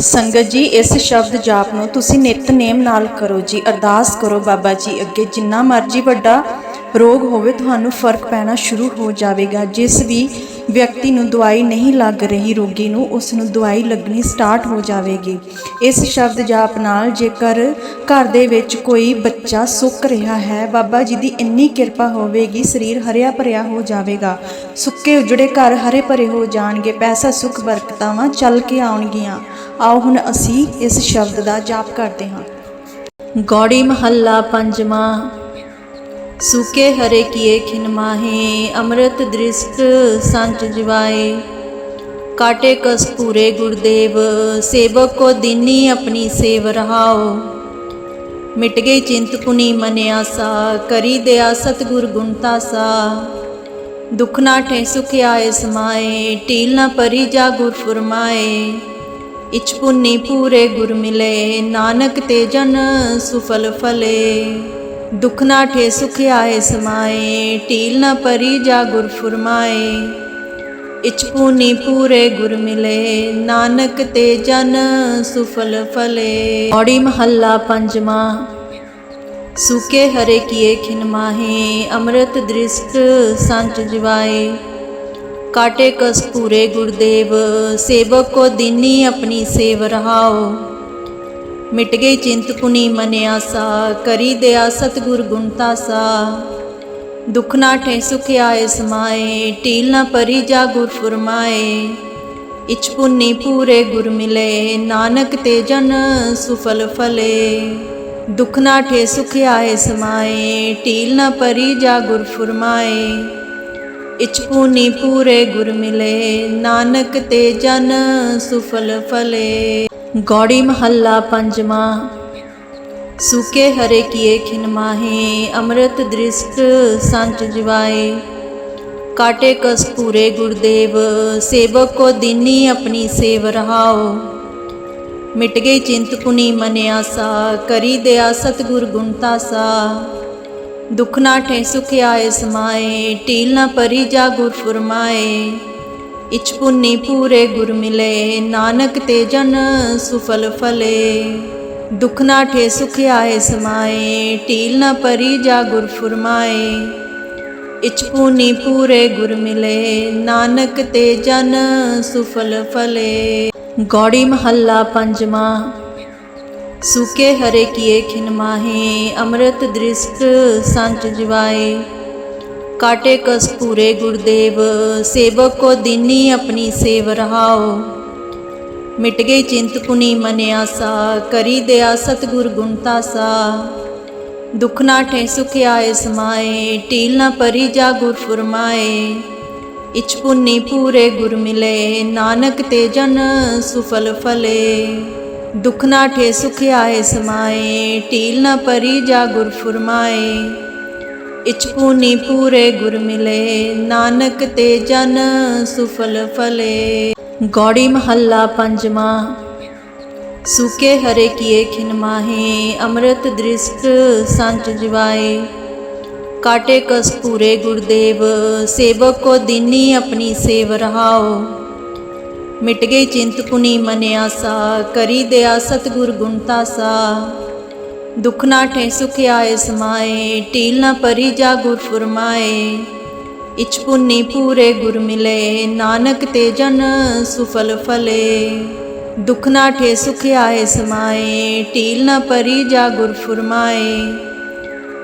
ਸੰਗਤ ਜੀ, ਇਸ ਸ਼ਬਦ ਜਾਪ ਨੂੰ ਤੁਸੀਂ ਨਿਤਨੇਮ ਨਾਲ ਕਰੋ ਜੀ। ਅਰਦਾਸ ਕਰੋ ਬਾਬਾ ਜੀ ਅੱਗੇ। ਜਿੰਨਾ ਮਰਜ਼ੀ ਵੱਡਾ ਰੋਗ ਹੋਵੇ, ਤੁਹਾਨੂੰ ਫ਼ਰਕ ਪੈਣਾ ਸ਼ੁਰੂ ਹੋ ਜਾਵੇਗਾ। ਜਿਸ ਵੀ ਵਿਅਕਤੀ ਨੂੰ ਦਵਾਈ ਨਹੀਂ ਲੱਗ ਰਹੀ ਰੋਗੀ ਨੂੰ ਉਸ ਨੂੰ ਦਵਾਈ ਲੱਗਣੀ ਸਟਾਰਟ ਹੋ ਜਾਵੇਗੀ। ਇਸ ਸ਼ਬਦ ਜਾਪ ਨਾਲ ਜੇਕਰ ਘਰ ਦੇ ਵਿੱਚ ਕੋਈ ਬੱਚਾ ਸੁੱਕ ਰਿਹਾ ਹੈ, ਬਾਬਾ ਜੀ ਦੀ ਇੰਨੀ ਕਿਰਪਾ ਹੋਵੇਗੀ, ਸਰੀਰ ਹਰਿਆ ਭਰਿਆ ਹੋ ਜਾਵੇਗਾ। ਸੁੱਕੇ ਉਜੜੇ ਘਰ ਹਰੇ ਭਰੇ ਹੋ ਜਾਣਗੇ, ਪੈਸਾ ਸੁੱਖ ਬਰਕਤਾਵਾਂ ਚੱਲ ਕੇ ਆਉਣਗੀਆਂ। ਆਓ ਹੁਣ ਅਸੀਂ ਇਸ ਸ਼ਬਦ ਦਾ ਜਾਪ ਕਰਦੇ ਹਾਂ। ਗੌੜੀ ਮਹੱਲਾ ਪੰਜਵਾਂ, ਸੂਕੇ ਹਰੇ ਕੀਏ ਖਿਨ ਮਾਹੇ, ਅੰਮ੍ਰਿਤ ਦ੍ਰਿਸ਼ਟ ਸੰਚ ਜਵਾਏ। ਕਾਟੇ ਕਸ ਪੂਰੇ ਗੁਰਦੇਵ, ਸੇਵਕ ਕੋ ਦਿਨੀ ਆਪਣੀ ਸੇਵ ਰਹਾਓ। ਮਿਟ ਗਈ ਚਿੰਤ ਪੁਨੀ ਮਨ ਆਸਾ, ਕਰੀ ਦਿਆ ਸਤਿਗੁਰ ਗੁਣਤਾ ਸਾ ਦੁਖ ਨਾ ਠੇ ਸੁਖ ਆਏ ਸਮਾਏ ਟੀਲ ਨਾ ਪਰੀ ਜਾ ਗੁਰ ਫਰਮਾਏ। ਇਚ ਪੁੰਨੀ ਪੂਰੇ ਗੁਰ ਮਿਲੇ, ਨਾਨਕ ਤੇ ਜਨ ਸੁਫਲ ਫਲੇ। ਦੁਖ ਨਾ ਠੇ ਸੁਖ ਆਏ ਸਮਾਏ ਟੀਲ ਨਾ ਪਰੀ ਜਾ ਗੁਰ ਫਰਮਾਏ। ਇਚ ਪੁੰਨੀ ਪੂਰੇ ਗੁਰ ਮਿਲੇ, ਨਾਨਕ ਤੇ ਜਨ ਸੁਫਲ ਫਲੇ। ਔੜੀ ਮਹੱਲਾ ਪੰਜਵਾਂ, ਸੂਕੇ ਹਰੇ ਕੀਏ ਖਿਨ ਮਾਹੇ, ਅੰਮ੍ਰਿਤ ਦ੍ਰਿਸ਼ਟ ਸੰਚ ਜਵਾਏ। ਕਾਟੇ ਕਸਤੂਰੇ ਗੁਰਦੇਵ, ਸੇਵਕ ਕੋ ਦੀਨੀ ਆਪਣੀ ਸੇਵ ਰਹਾਓ। ਮਿਟ ਗਈ ਚਿੰਤਪੁਨੀ ਮਨ ਆਸਾ, ਕਰੀ ਦਿਆ ਸਤਿਗੁਰ ਗੁਣਤਾ ਸਾ ਦੁਖ ਨਾ ਠੇ ਸੁਖ ਆਏ ਸਮਾਏ ਟੀਲ ਨਾ ਪਰੀ ਜਾ ਗੁਰ ਫਰਮਾਏ। ਇਚ ਪੁੰਨੀ ਪੂਰੇ ਗੁਰ ਮਿਲੇ, ਨਾਨਕ ਤੇ ਜਨ ਸੁਫਲ ਫਲੇ। ਦੁਖ ਨਾ ਠੇ ਸੁਖ ਆਏ ਸਮਾਏ ਟੀਲ ਨਾ ਪਰੀ ਜਾ ਗੁਰ ਫਰਮਾਏ। ਇਚ ਪੁਨੀ ਪੂਰੇ ਗੁਰ ਮਿਲੇ, ਨਾਨਕ ਤੇ ਜਨ ਸੁਫਲ ਫਲੇ। ਗੌੜੀ ਮਹੱਲਾ ਪੰਜਵਾਂ, ਸੂਕੇ ਹਰੇ ਕੀਏ ਖਿਨ ਮਾਹੇ, ਅੰਮ੍ਰਿਤ ਦ੍ਰਿਸ਼ਟ ਸੰਚ ਜਵਾਏ। ਕਾਟੇ ਕਸ ਪੂਰੇ ਗੁਰਦੇਵ, ਸੇਵਕ ਕੋ ਦਿਨੀ ਆਪਣੀ ਸੇਵ ਰਹਾਓ। ਮਿਟ ਗਈ ਚਿੰਤ ਪੁਨੀ ਮਨ ਆਸਾ ਕਰੀ ਦਿਆ ਸਤਿਗੁਰ ਗੁਣਤਾ ਸਾ ਦੁਖ ਨਾ ਠੇ ਸੁਖ ਆਏ ਸਮਾਏ ਟੀਲ ਨਾ ਪਰੀ ਜਾ ਗੁਰ ਫਰਮਾਏ। ਇਚ ਪੁੰਨੀ ਪੂਰੇ ਗੁਰ ਮਿਲੇ, ਨਾਨਕ ਤੇ ਜਨ ਸੁਫਲ ਫਲੇ। ਦੁਖ ਨਾ ਠੇ ਸੁਖ ਆਏ ਸਮਾਏ ਟੀਲ ਨਾ ਪਰੀ ਜਾ ਗੁਰ ਫਰਮਾਏ। ਇਚ ਪੁੰਨੀ ਪੂਰੇ ਗੁਰ ਮਿਲੇ, ਨਾਨਕ ਤੇ ਜਨ ਸੁਫਲ ਫਲੇ। ਗੌੜੀ ਮਹੱਲਾ ਪੰਜਵਾਂ ਸੂਕੇ ਹਰੇ ਕੀਏ ਖਿਨ ਮਾਹੇ ਅੰਮ੍ਰਿਤ ਦ੍ਰਿਸ਼ਟ ਸੰਚ ਜਵਾਏ ਕਾਟੇ ਕਸ ਪੂਰੇ ਗੁਰਦੇਵ ਸੇਵਕ ਕੋ ਦੀਨੀ ਆਪਣੀ ਸੇਵ ਰਹਾਓ ਮਿਟ ਗਈ ਚਿੰਤ ਪੁਨੀ ਮਨ ਆਸਾ ਕਰੀ ਦਿਆ ਸਤਿਗੁਰ ਗੁਣਤਾ ਸਾ ਦੁਖ ਨਾ ਠੇ ਸੁਖ ਆਏ ਸਮਾਏ ਟੀਲ ਨਾ ਪਰੀ ਜਾ ਗੁਰ ਫਰਮਾਏ ਇਚ ਪੁੰਨੀ ਪੂਰੇ ਗੁਰ ਮਿਲੇ ਨਾਨਕ ਤੇ ਜਨ ਸੁਫਲ ਫਲੇ ਦੁਖ ਨਾ ਠੇ ਸੁਖ ਆਏ ਸਮਾਏ ਟੀਲ ਨਾ ਪਰੀ ਜਾ ਗੁਰ ਫਰਮਾਏ ਇਚ ਪੁੰਨੀ ਪੂਰੇ ਗੁਰ ਮਿਲੇ ਨਾਨਕ ਤੇ ਜਨ ਸੁਫਲ ਫਲੇ ਗੌੜੀ ਮਹੱਲਾ ਪੰਜਵਾਂ ਸੂਕੇ ਹਰੇ ਕੀਏ ਖਿਨ ਮਾਹੇ ਅੰਮ੍ਰਿਤ ਦ੍ਰਿਸ਼ਟ ਸੰਚ ਜਵਾਏ ਕਾਟੇ ਕਸ ਪੂਰੇ ਗੁਰਦੇਵ ਸੇਵਕ ਕੋ ਦੀਨੀ ਆਪਣੀ ਸੇਵ ਰਹਾਓ ਮਿਟ ਗਈ ਚਿੰਤ ਪੁਨੀ ਮਨ ਆਸਾ ਕਰੀ ਦਿਆ ਸਤਿਗੁਰ ਗੁਣਤਾ ਸਾ ਦੁਖ ਨਾ ਠੇ ਸੁਖ ਆਏ ਸਮਾਏ ਟੀਲ ਨਾ ਪਰੀ ਜਾ ਗੁਰ ਫਰਮਾਏ। ਇਚ ਪੁੰਨੀ ਪੂਰੇ ਗੁਰ ਮਿਲੇ, ਨਾਨਕ ਤੇ ਜਨ ਸੁਫਲ ਫਲੇ। ਦੁਖ ਨਾ ਠੇ ਸੁਖ ਆਏ ਸਮਾਏ ਟੀਲ ਨਾ ਪਰੀ ਜਾ ਗੁਰ ਫਰਮਾਏ।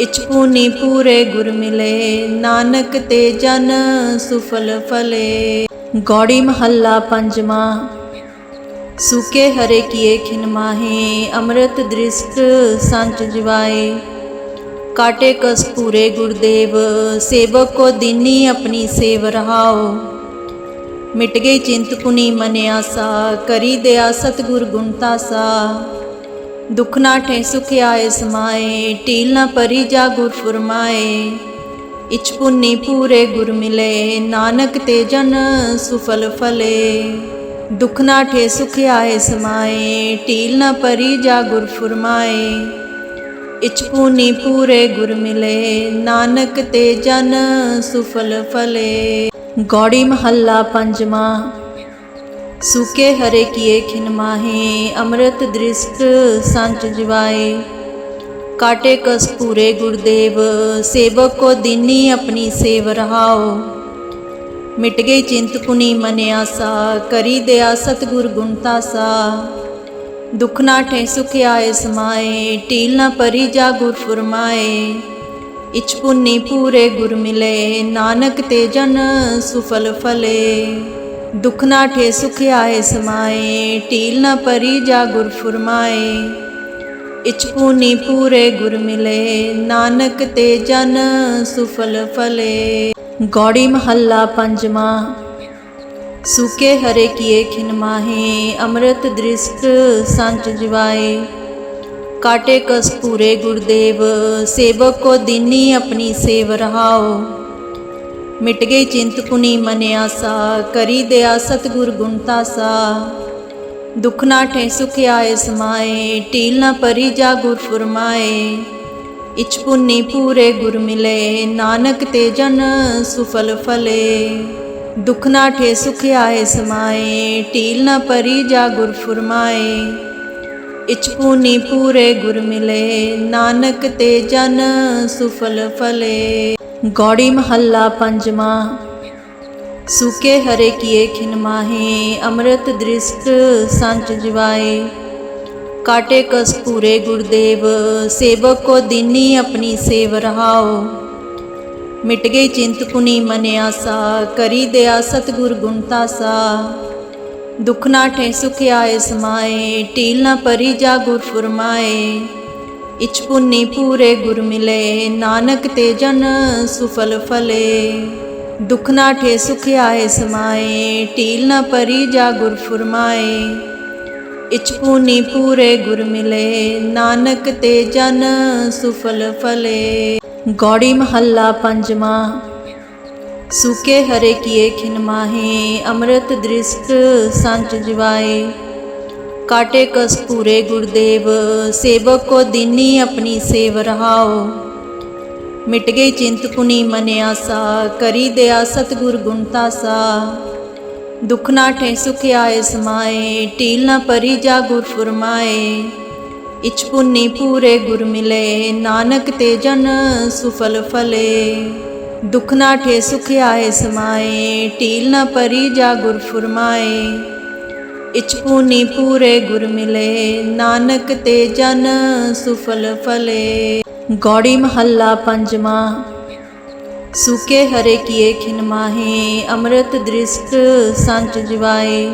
ਇਚ ਪੁਨੀ ਪੂਰੇ ਗੁਰ ਮਿਲੇ, ਨਾਨਕ ਤੇ ਜਨ ਸੁਫਲ ਫਲੇ। ਗੌੜੀ ਮਹੱਲਾ ਪੰਜਵਾਂ ਸੂਕੇ ਹਰੇ ਕੀਏ ਖਿਨ ਮਾਹੇ ਅੰਮ੍ਰਿਤ ਦ੍ਰਿਸ਼ਟ ਸੰਚ ਜਵਾਏ ਕਾਟੇ ਕਸ ਪੂਰੇ ਗੁਰਦੇਵ ਸੇਵਕ ਕੋ ਦੀਨੀ ਆਪਣੀ ਸੇਵ ਰਹਾਓ ਮਿਟ ਗਈ ਚਿੰਤ ਪੁਨੀ ਮਨ ਆਸਾ ਕਰੀ ਦਿਆ ਸਤਿਗੁਰ ਗੁਣਤਾ ਸਾ ਦੁਖ ਨਾ ਠੇ ਸੁਖ ਆਏ ਸਮਾਏ ਟੀਲ ਨਾ ਪਰੀ ਜਾ ਗੁਰ ਫਰਮਾਏ ਇਚ ਪੁੰਨੀ ਪੂਰੇ ਗੁਰ ਮਿਲੇ, ਨਾਨਕ ਤੇ ਜਨ ਸੁਫਲ ਫਲੇ। ਦੁਖ ਨਾ ਠੇ, ਸੁਖ ਆਏ ਸਮਾਏ ਟੀਲ ਨਾ ਪਰੀ ਜਾ ਗੁਰ ਫਰਮਾਏ। ਇਚ ਪੁੰਨੀ ਪੂਰੇ ਗੁਰ ਮਿਲੇ, ਨਾਨਕ ਤੇ ਜਨ ਸੁਫਲ ਫਲੇ। ਗੌੜੀ ਮਹੱਲਾ ਪੰਜਵਾਂ, ਸੁਕੇ ਹਰੇ ਕੀਏ ਖਿਨ ਮਾਹੇ, ਅੰਮ੍ਰਿਤ ਦ੍ਰਿਸ਼ਟ ਸੰਚ ਜਿਵਾਏ। काटे कस पूरे गुरुदेव, सेवक को दीनी अपनी सेव रहाओ। मिट गई चिंत पुनी मन आसा, करी दया सतगुर गुणता सा दुख ना ठे सुख आए समाए टील ना परी जा गुर फुरमाए। इच पुन्नी पूरे गुर मिले, नानक ते जन सुफल फले। दुख ना ठे सुख आए समाए टील ना परी जा गुर फुरमाए। ਇਚ ਪੂਨੀ ਪੂਰੇ ਗੁਰ ਮਿਲੇ, ਨਾਨਕ ਤੇ ਜਨ ਸੁਫਲ ਫਲੇ। ਗੌੜੀ ਮਹੱਲਾ ਪੰਜਵਾਂ, ਸੂਕੇ ਹਰੇ ਕੀਏ ਖਿਨ ਮਾਹੇ, ਅੰਮ੍ਰਿਤ ਦ੍ਰਿਸ਼ਟ ਸੰਚ ਜਿਵਾਏ। ਕਾਟੇ ਕਸ ਪੂਰੇ ਗੁਰਦੇਵ, ਸੇਵਕ ਕੋ ਦੀਨੀ ਆਪਣੀ ਸੇਵ ਰਹਾਓ। ਮਿਟ ਗਈ ਚਿੰਤਪੁਨੀ ਮਨ ਆਸਾ ਕਰੀ ਦਿਆ ਸਤਗੁਰ ਗੁਣਤਾ ਸਾ ਦੁਖ ਨਾ ਠੇ ਸੁਖ ਆਏ ਸਮਾਏ ਟੀਲ ਨਾ ਪਰੀ ਜਾ ਗੁਰ ਫੁਰਮਾਏ ਇਚ ਪੁੰਨੀ ਪੂਰੇ ਗੁਰ ਮਿਲੇ, ਨਾਨਕ ਤੇ ਜਨ ਸੁਫਲ ਫਲੇ। ਦੁਖ ਨਾ ਠੇ ਸੁਖ ਆਏ ਸਮਾਏ ਟੀਲ ਨਾ ਪਰੀ ਜਾ ਗੁਰ ਫੁਰਮਾਏ ਇਚ ਪੁੰਨੀ ਪੂਰੇ ਗੁਰ ਮਿਲੇ, ਨਾਨਕ ਤੇ ਜਨ ਸੁਫਲ ਫਲੇ। ਗੌੜੀ ਮਹੱਲਾ ਪੰਜਵਾਂ सूखे हरे किए खिन माहे, अमृत दृष्ट संच जिवाए। काटे कस पूरे गुरुदेव, सेवक को दीनी अपनी सेव रहाओ। मिट गई चिंत पुनी मन आसा, करी दया सतगुर गुणता सा दुख ना ठे सुख आए समाए, टील ना परी जा गुर फुरमाए। इच पुन्नी पूरे गुर मिले, नानक ते जन सुफल फले। ਦੁਖ ਨਾ ਠੇ ਸੁਖ ਆਏ ਸਮਾਏ ਟੀਲ ਨਾ ਪਰੀ ਜਾ ਗੁਰ ਫੁਰਮਾਏ ਇਚ ਪੂਨੀ ਪੂਰੇ ਗੁਰ ਮਿਲੇ ਨਾਨਕ ਤੇ ਜਨ ਸੁਫਲ ਫਲੇ ਗੌੜੀ ਮਹੱਲਾ ਪੰਜਵਾਂ ਸੂਕੇ ਹਰੇ ਕੀਏ ਖਿਨ ਮਾਹੇ ਅੰਮ੍ਰਿਤ ਦ੍ਰਿਸ਼ਟ ਸੰਚ ਜਿਵਾਏ ਕਾਟੇ ਕਸ ਪੂਰੇ ਗੁਰਦੇਵ ਸੇਵਕ ਕੋ ਦੀਨੀ ਆਪਣੀ ਸੇਵ ਰਹਾਓ ਮਿਟ ਗਈ ਚਿੰਤ ਪੁਨੀ ਮਨ ਆਸਾ, ਕਰੀ ਦਿਆ ਸਤਗੁਰ ਗੁਣਤਾ ਸਾ ਦੁਖ ਨਾ ਠੇ ਸੁਖ ਆਏ ਸਮਾਏ ਟੀਲ ਨਾ ਪਰੀ ਜਾ ਗੁਰ ਫੁਰਮਾਏ। ਇਚ ਪੁੰਨੀ ਪੂਰੇ ਗੁਰ ਮਿਲੇ, ਨਾਨਕ ਤੇ ਜਨ ਸੁਫਲ ਫਲੇ। ਦੁਖ ਨਾ ਠੇ ਸੁਖ ਆਏ ਸਮਾਏ ਟੀਲ ਨਾ ਪਰੀ ਜਾ ਗੁਰ ਫੁਰਮਾਏ। ਇਚ ਪੁੰਨੀ ਪੂਰੇ ਗੁਰ ਮਿਲੇ, ਨਾਨਕ ਤੇ ਜਨ ਸੁਫਲ ਫਲੇ। ਗੌੜੀ ਮਹੱਲਾ ਪੰਜਵਾਂ ਸੂਕੇ ਹਰੇ ਕੀਏ ਖਿਨ ਮਾਹੇ ਅੰਮ੍ਰਿਤ ਦ੍ਰਿਸ਼ਟ ਸੰਚ ਜਿਵਾਏ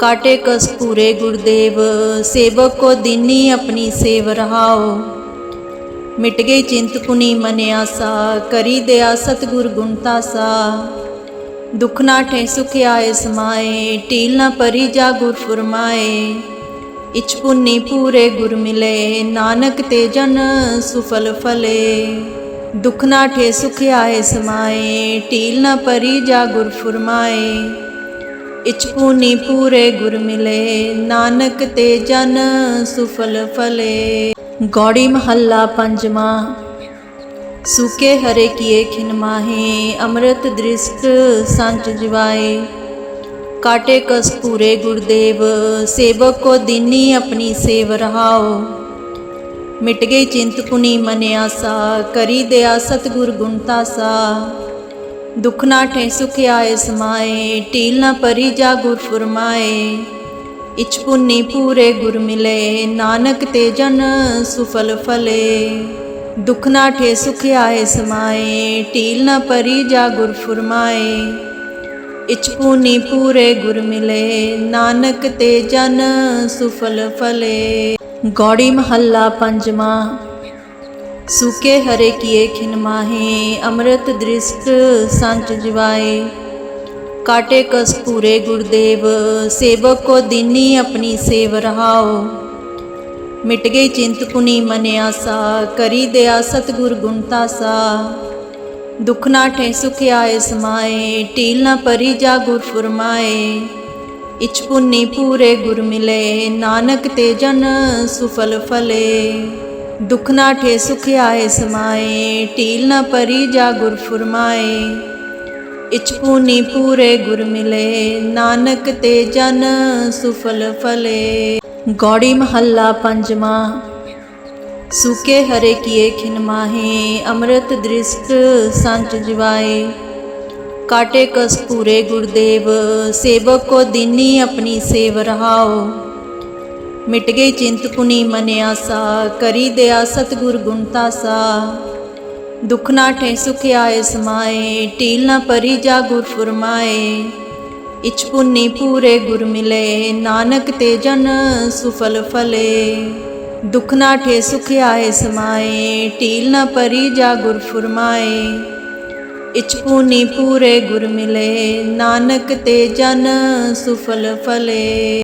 ਕਾਟੇ ਕਸ ਪੂਰੇ ਗੁਰਦੇਵ ਸੇਵਕ ਕੋ ਦੀਨੀ ਆਪਣੀ ਸੇਵ ਰਹਾਓ ਮਿਟ ਗਈ ਚਿੰਤ ਪੁਨੀ ਮਨ ਆਸਾ ਕਰੀ ਦਿਆ ਸਤਗੁਰ ਗੁਣਤਾ ਸਾ ਦੁਖ ਨਾ ਠੇ ਸੁਖ ਆਏ ਸਮਾਏ ਟੀਲ ਨਾ ਪਰੀ ਜਾ ਗੁਰ ਫੁਰਮਾਏ ਇਚ ਪੁੰਨੀ ਪੂਰੇ ਗੁਰ ਮਿਲੇ, ਨਾਨਕ ਤੇ ਜਨ ਸੁਫਲ ਫਲੇ। ਦੁਖ ਨਾ ਠੇ ਸੁਖ ਆਏ ਸਮਾਏ ਟੀਲ ਨਾ ਪਰੀ ਜਾ ਗੁਰ ਫੁਰਮਾਏ। ਇਚ ਪੁੰਨੀ ਪੂਰੇ ਗੁਰ ਮਿਲੇ, ਨਾਨਕ ਤੇ ਜਨ ਸੁਫਲ ਫਲੇ। ਗੌੜੀ ਮਹੱਲਾ ਪੰਜਵਾਂ, ਸੂਕੇ ਹਰੇ ਕੀਏ ਖਿਨ ਮਾਹੇ, ਅੰਮ੍ਰਿਤ ਦ੍ਰਿਸ਼ਟ ਸੰਚ ਜਿਵਾਏ। ਕਾਟੇ ਕਸ ਪੂਰੇ ਗੁਰਦੇਵ ਸੇਵਕ ਕੋ ਦੀਨੀ ਆਪਣੀ ਸੇਵ ਰਹਾਓ ਮਿਟ ਗਈ ਚਿੰਤ ਪੁਨੀ ਮਨ ਆਸਾ ਕਰੀ ਦਿਆ ਸਤਗੁਰ ਗੁਣਤਾ ਸਾ ਦੁਖ ਨਾ ਠੇ ਸੁਖ ਆਏ ਸਮਾਏ ਟੀਲ ਨਾ ਪਰੀ ਜਾ ਗੁਰ ਫੁਰਮਾਏ ਇਚ ਪੁੰਨੀ ਪੂਰੇ ਗੁਰ ਮਿਲੇ ਨਾਨਕ ਤੇ ਜਨ ਸੁਫਲ ਫਲੇ ਦੁਖ ਨਾ ਠੇ ਸੁਖ ਆਏ ਸਮਾਏ ਟੀਲ ਨਾ ਪਰੀ ਜਾ ਗੁਰ ਪੂਰੇ ਗੁਰ ਮਿਲੇ, ਨਾਨਕ ਤੇ ਜਨ ਸੁਫਲ ਫਲੇ। ਗੌੜੀ ਮਹੱਲਾ ਪੰਜਵਾਂ, ਸੂਕੇ ਹਰੇ ਕੀਏ ਖਿਨ ਮਾਹੇ, ਅੰਮ੍ਰਿਤ ਦ੍ਰਿਸ਼ਟ ਸੰਚ ਜਿਵਾਏ। ਕਾਟੇ ਕਸ ਪੂਰੇ ਗੁਰਦੇਵ, ਸੇਵਕ ਕੋ ਦਿਨੀ ਆਪਣੀ ਸੇਵ ਰਹਾਓ। ਮਿਟ ਗਈ ਚਿੰਤ ਪੁਨੀ ਮਨ ਆਸਾ ਕਰੀ ਦਿਆ ਸਤਗੁਰ ਗੁਣਤਾ ਸਾ ਦੁਖ ਨਾ ਠੇ ਸੁਖ ਆਏ ਸਮਾਏ ਟੀਲ ਨਾ ਪਰੀ ਜਾ ਗੁਰ ਫੁਰਮਾਏ ਇਚ ਪੁੰਨੀ ਪੂਰੇ ਗੁਰ ਮਿਲੇ, ਨਾਨਕ ਤੇ ਜਨ ਸੁਫਲ ਫਲੇ। ਦੁਖ ਨਾ ਠੇ ਸੁਖ ਆਏ ਸਮਾਏ ਟੀਲ ਨਾ ਪਰੀ ਜਾ ਗੁਰ ਫੁਰਮਾਏ ਇਚ ਪੂਨੀ ਪੂਰੇ ਗੁਰ ਮਿਲੇ, ਨਾਨਕ ਤੇ ਜਨ ਸੁਫਲ ਫਲੇ। ਗੌੜੀ ਮਹੱਲਾ ਪੰਜਵਾਂ ਸੂਕੇ ਹਰੇ ਕੀਏ ਖਿਨ ਮਾਹੇ ਅੰਮ੍ਰਿਤ ਦ੍ਰਿਸ਼ਟ ਸੰਚ ਜਿਵਾਏ ਕਾਟੇ ਕਸ ਪੂਰੇ ਗੁਰਦੇਵ ਸੇਵਕ ਕੋ ਦੀਨੀ ਆਪਣੀ ਸੇਵ ਰਹਾਓ ਮਿਟ ਗਈ ਚਿੰਤ ਪੁਨੀ ਮਨ ਆਸਾ ਕਰੀ ਦਿਆ ਸਤਿਗੁਰ ਗੁਣ ਤਾਸਾ ਦੁਖ ਨਾ ਠੇ ਸੁਖ ਆਏ ਸਮਾਏ ਟੀਲ ਨਾ ਪਰੀ ਜਾ ਗੁਰ ਫੁਰਮਾਏ ਇਚ ਪੁੰਨੀ ਪੂਰੇ ਗੁਰ ਮਿਲੇ ਨਾਨਕ ਤੇ ਜਨ ਸੁਫਲ ਫਲੇ ਦੁਖ ਨਾ ਠੇ ਸੁਖ ਆਏ ਸਮਾਏ ਟੀਲ ਨਾ ਪਰੀ ਜਾ ਗੁਰ ਫੁਰਮਾਏ। ਇਚ ਪੁੰਨੀ ਪੂਰੇ ਗੁਰ ਮਿਲੇ, ਨਾਨਕ ਤੇ ਜਨ ਸੁਫਲ ਫਲੇ।